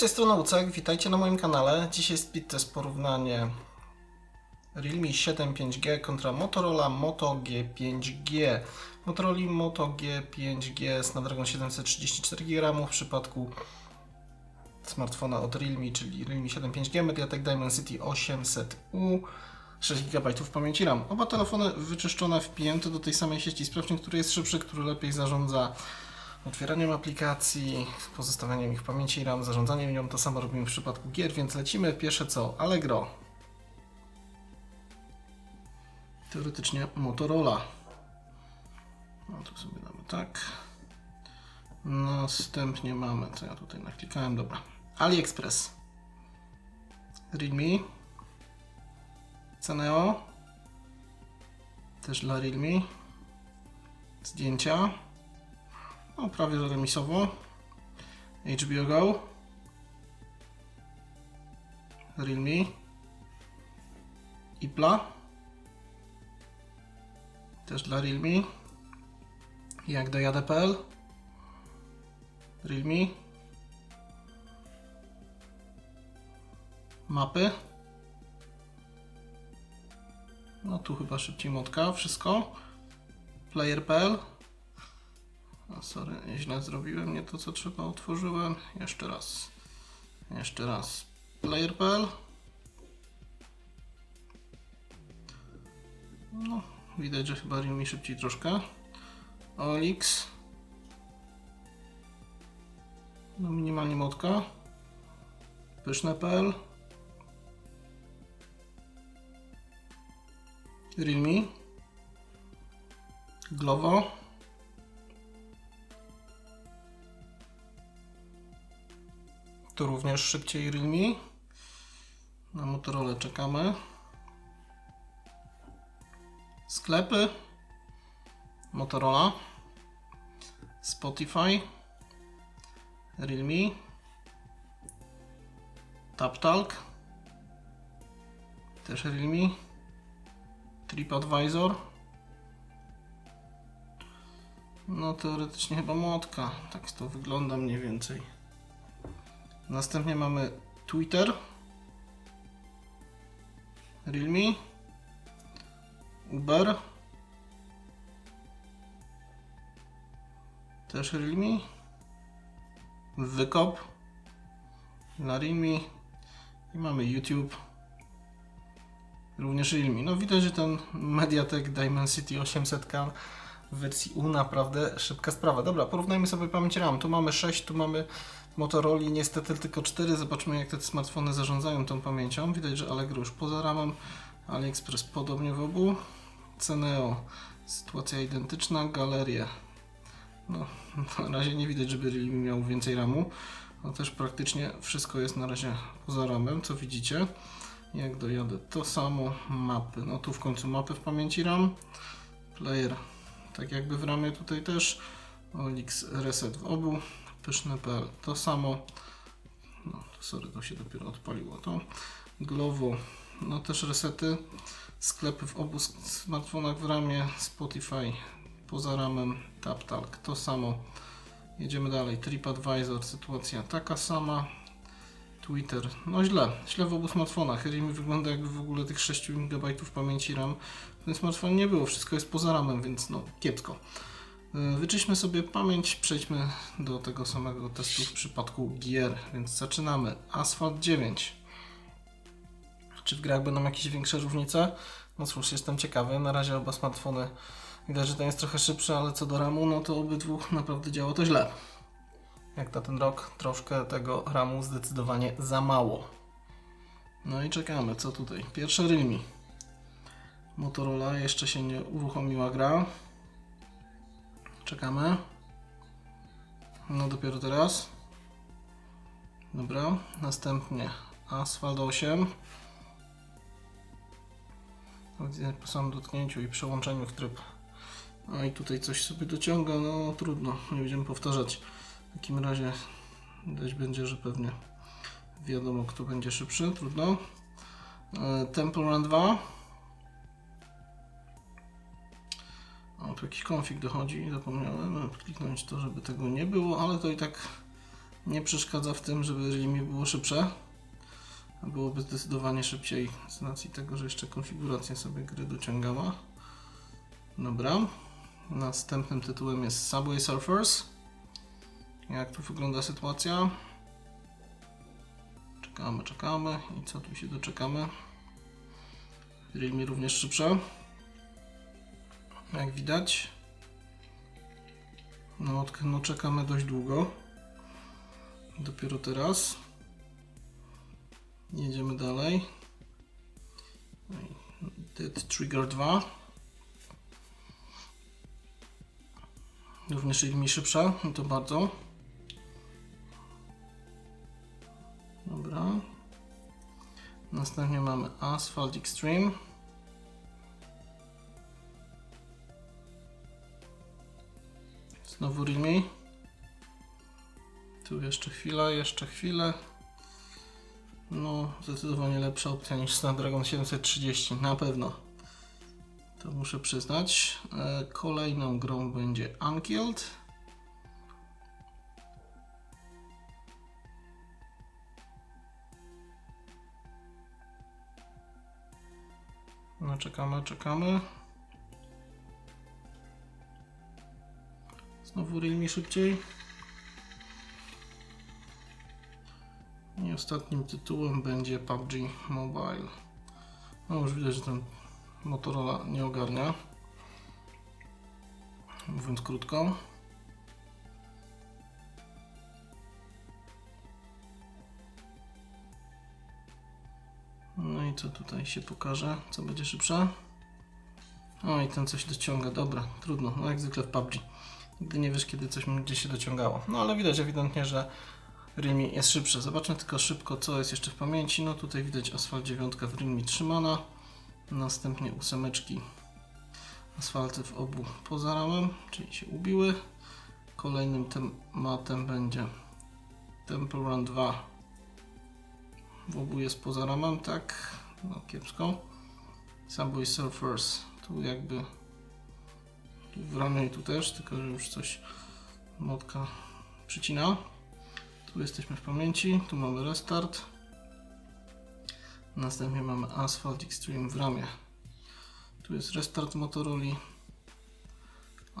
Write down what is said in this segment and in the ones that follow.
z tej strony Lucek, witajcie na moim kanale. Dzisiaj speed test porównanie Realme 7 5G kontra Motorola Moto G5G. Motorola Moto G5G z Snapdragon 734 GB w przypadku smartfona od Realme, czyli Realme 7 5G MediaTek Dimensity 800U. 6 GB pamięci RAM. Oba telefony wyczyszczone, wpięte do tej samej sieci. Sprawdźmy, który jest szybszy, który lepiej zarządza otwieraniem aplikacji, pozostawianiem ich w pamięci RAM, zarządzaniem nią. To samo robimy w przypadku gier, więc lecimy. Pierwsze co? Allegro. Teoretycznie Motorola. No to sobie damy tak. Następnie mamy, co ja tutaj naklikałem, dobra. AliExpress. Realme. Ceneo. Też dla Realme. Zdjęcia. No, prawie że remisowo. HBO Go. Realme. Ipla. Też dla Realme. Jak dojadę.pl. Realme. Mapy. No tu chyba szybciej motka. Wszystko. Player.pl. A sorry, źle zrobiłem, nie to co trzeba otworzyłem. Jeszcze raz. Jeszcze raz. Player.pl. No, widać, że chyba Realme szybciej troszkę. Olix. No, minimalnie motka. Pyszne.pl. Realme. Glovo. Tu również szybciej Realme. Na Motorola czekamy. Sklepy. Motorola. Spotify. Realme. TapTalk. Też Realme. TripAdvisor. No teoretycznie chyba młotka. Tak to wygląda mniej więcej. Następnie mamy Twitter. Realme. Uber. Też Realme. Wykop. Na Realme. I mamy YouTube. Również Realme. No widać, że ten Mediatek Dimensity 800K w wersji U naprawdę szybka sprawa. Dobra, porównajmy sobie pamięć RAM. Tu mamy 6, tu mamy Motorola niestety tylko 4. Zobaczmy jak te smartfony zarządzają tą pamięcią. Widać, że Allegro już poza ramem. AliExpress podobnie w obu. Ceneo sytuacja identyczna. Galerie. No, na razie nie widać, żeby Realme miał więcej ramu. No też praktycznie wszystko jest na razie poza ramem, co widzicie. Jak dojadę, to samo. Mapy. No tu w końcu mapy w pamięci RAM. Player tak jakby w ramie tutaj też. Olix Reset w obu. Pyszne.pl to samo. No sorry, to się dopiero odpaliło to. Glovo, no też resety. Sklepy w obu smartfonach w ramie. Spotify poza ramem. TapTalk to samo. Jedziemy dalej. TripAdvisor, sytuacja taka sama. Twitter, no źle, źle w obu smartfonach. Realme wygląda jakby w ogóle tych 6 GB pamięci RAM w tym smartfonie nie było, wszystko jest poza ramem, więc no kiepsko. Yy, Wyczyśmy sobie pamięć, przejdźmy do tego samego testu w przypadku gier, więc zaczynamy. Asphalt 9. Czy w grach będą jakieś większe różnice? No cóż, jestem ciekawy. Na razie oba smartfony widać, że ten jest trochę szybszy, ale co do RAMu, no to obydwu naprawdę działa to źle. Jak na ten rok, troszkę tego RAMu zdecydowanie za mało. No i czekamy, co tutaj? Pierwsze Realme. Motorola jeszcze się nie uruchomiła gra. Czekamy. No dopiero teraz. Dobra, następnie Asphalt 8. Widzę po samym dotknięciu i przełączeniu w tryb. A i tutaj coś sobie dociąga, no trudno, nie będziemy powtarzać. W takim razie widać będzie, że pewnie wiadomo kto będzie szybszy, trudno. E, Temple Run 2. O, tu jakiś konfig dochodzi, zapomniałem kliknąć to, żeby tego nie było, ale to i tak nie przeszkadza w tym, żeby Realme było szybsze. Byłoby zdecydowanie szybciej z racji tego, że jeszcze konfiguracja sobie gry dociągała. Dobra. Następnym tytułem jest Subway Surfers. Jak tu wygląda sytuacja? Czekamy, czekamy. I co tu się doczekamy? Realme również szybsze. Jak widać. No, no czekamy dość długo. Dopiero teraz. Jedziemy dalej. No Dead Trigger 2. Również Realme szybsza, i to bardzo. Dobra. Następnie mamy Asphalt Extreme. Znowu Realme. Tu jeszcze chwila, jeszcze chwilę. No, zdecydowanie lepsza opcja niż Snapdragon 730, na pewno. To muszę przyznać. E, Kolejną grą będzie Unkilled. No, czekamy, czekamy. Znowu Realme szybciej. I ostatnim tytułem będzie PUBG Mobile. No już widać, że ten Motorola nie ogarnia. Mówiąc krótko. No i co tutaj się pokaże? Co będzie szybsze? O i ten coś dociąga, dobra, trudno, no jak zwykle w PUBG. Nigdy nie wiesz, kiedy coś będzie się dociągało. No ale widać ewidentnie, że Realme jest szybsze. Zobaczmy tylko szybko, co jest jeszcze w pamięci. No tutaj widać Asphalt 9 w Realme trzymana. Następnie ósemeczki asfalty w obu poza ramem, czyli się ubiły. Kolejnym tematem będzie Temple Run 2. W obu jest poza ramem, tak? No kiepsko. Subway Surfers. Tu jakby w ramie i tu też, tylko że już coś modka przycina. Tu jesteśmy w pamięci, tu mamy restart. Następnie mamy Asphalt Extreme w ramię. Tu jest restart Motorola.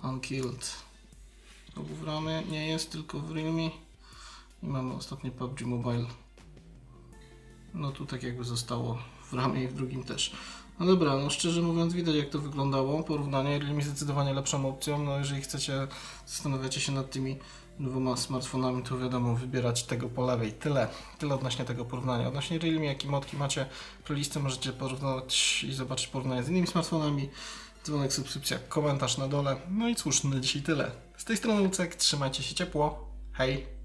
Unkilled. Znowu w ramię, nie jest, tylko w Realme. I mamy ostatnie PUBG Mobile. No tu tak jakby zostało w ramię i w drugim też. No dobra, no szczerze mówiąc widać jak to wyglądało. Porównanie Realme zdecydowanie lepszą opcją. No jeżeli chcecie, zastanawiacie się nad tymi dwoma smartfonami, to wiadomo, wybierać tego po lewej. Tyle. Tyle odnośnie tego porównania. Odnośnie Realme, jakie modki macie playlisty, możecie porównać i zobaczyć porównanie z innymi smartfonami. Dzwonek, subskrypcja, komentarz na dole. No i cóż, na dzisiaj tyle. Z tej strony Lucek, trzymajcie się ciepło. Hej!